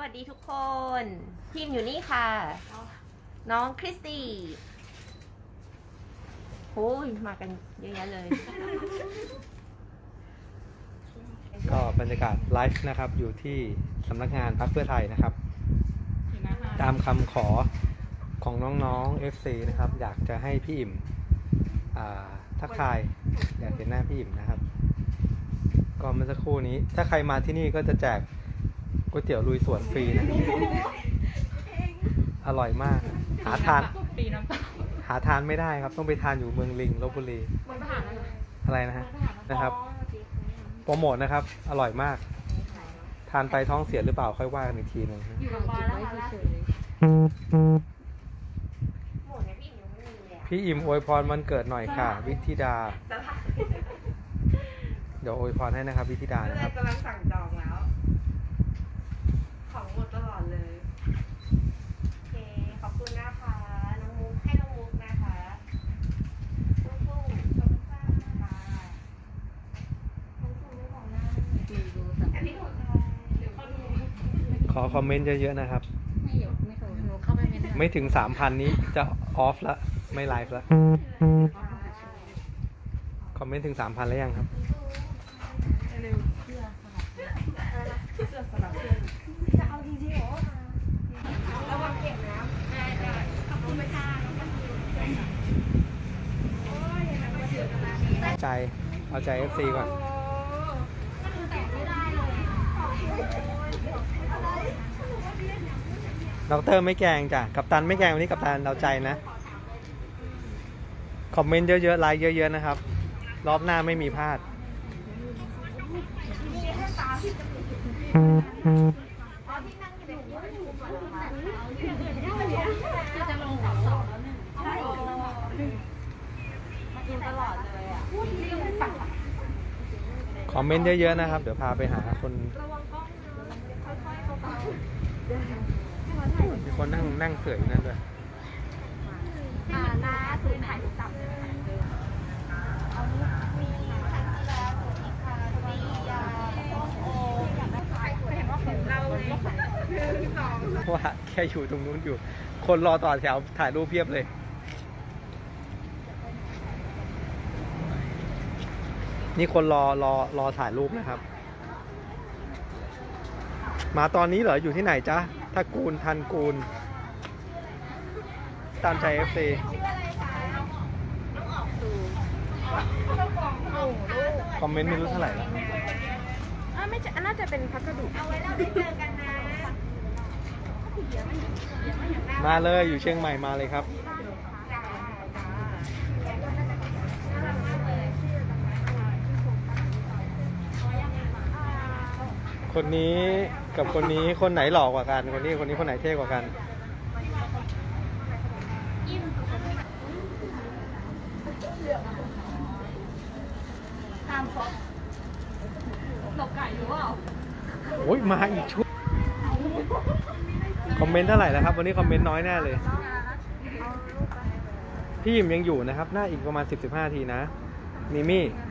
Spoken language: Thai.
วัสดีทุกคน ทีมอยู่นี่ค่ะ น้องคริสตี้โอ้ยมากันเยอะแยะเลย ก็บรรยากาศไลฟ์นะครับ อยู่ที่สำนักงานพรรคเพื่อไทยนะครับ ตามคำขอของน้องๆ FC นะครับ อยากจะให้พี่อิ่มอ่าทักทาย อยากเห็นหน้าพี่อิ่มนะครับ ก็เมื่อสักครู่นี้ ถ้าใครมาที่นี่ก็จะแจก ก๋วยเตี๋ยวลุยสวนฟรีนะ อร่อยมาก หาทาน ปีน้ำตาหาทานไม่ได้ครับ ต้องไปทานอยู่เมืองลิงลบบุรีบนทหารนะอะไรนะฮะ นะครับ โปรโมทนะครับ อร่อยมาก ทานไปท้องเสียหรือเปล่าค่อยว่ากันอีกทีหนึงอยู่งพยาบาลแล้วค่ะล่าสุดโหเนี่ยพี่ยังไม่มีเลยอะพี่อิ่มอวยพรวันเกิดหน่อยค่ะ วิธิดา เดี๋ยวอวยพรให้นะครับ วิธิดานะครับ กำลังสั่งจองแล้ว ของหมดตล อดเลย โอเค ขอบคุณนะคะ น้องมุก ให้น้องมุกนะคะสู้ๆขอบคุณค่ะสู้ๆไม่ของหน้าอันนี้ของใครเดี๋ยวเขาดูขอคอมเมนต์เยอะๆนะครับ ไม่อยู่ไม่เคยหนูเข้าไปไม่ได้ไม่ถึง 3,000 นี้จะออฟละ ไม่ไลฟ์ละ คอมเมนต์ถึง 3,000 แล้วยังครับจะเอาจริงๆเหรอระวังเก็บนะได้ได้ขอบคุณไปค่ะ ใจ เอาใจ FC ก่อนดอกเตอรไม่แกงจ้ะ กับตันไม่แกงวันนี้กับตันเราใจนะ คอมเมนต์เยอะๆ ไลค์เยอะ ๆ นะครับ รอบหน้าไม่มีพลาดจะลงสองสองแล้วเนี่ย มากินตลอดเลยอะ คอมเมนต์เยอะๆนะครับ เดี๋ยวพาไปหาคนมีคนนั่งนั่งเสืออยู่นั่นด้วยว่าแค่อยู่ตรงนู้นอยู่ คนรอต่อแถวถ่ายรูปเพียบเลย นี่คนรอรอรอถ่ายรูปนะครับ มาตอนนี้เหรออยู่ที่ไหนจ๊ะถ้ากูลทันกูล ตามใจ FC คอมเมนต์ไม่รู้เท่าไหร่แล้วอ่าไม่ใช่น่าจะเป็นพัสดุเอาไว้เราได้เจอกันนะ มาเลยอยู่เชียงใหม่มาเลยครับ คนนี้กับคนนี้คนไหนหล่อกว่ากัน คนนี้คนนี้คนไหนเท่กว่ากันตามฟอกหลบไก่อยู่เปล่าโอ้ยมาอีกชุด คอมเมนต์เท่าไหร่แล้วครับ วันนี้คอมเมนต์น้อยแน่เลย พี่ยิมยังอยู่นะครับน่าอีกประมาณ 10-15ทีนะมิมี่เ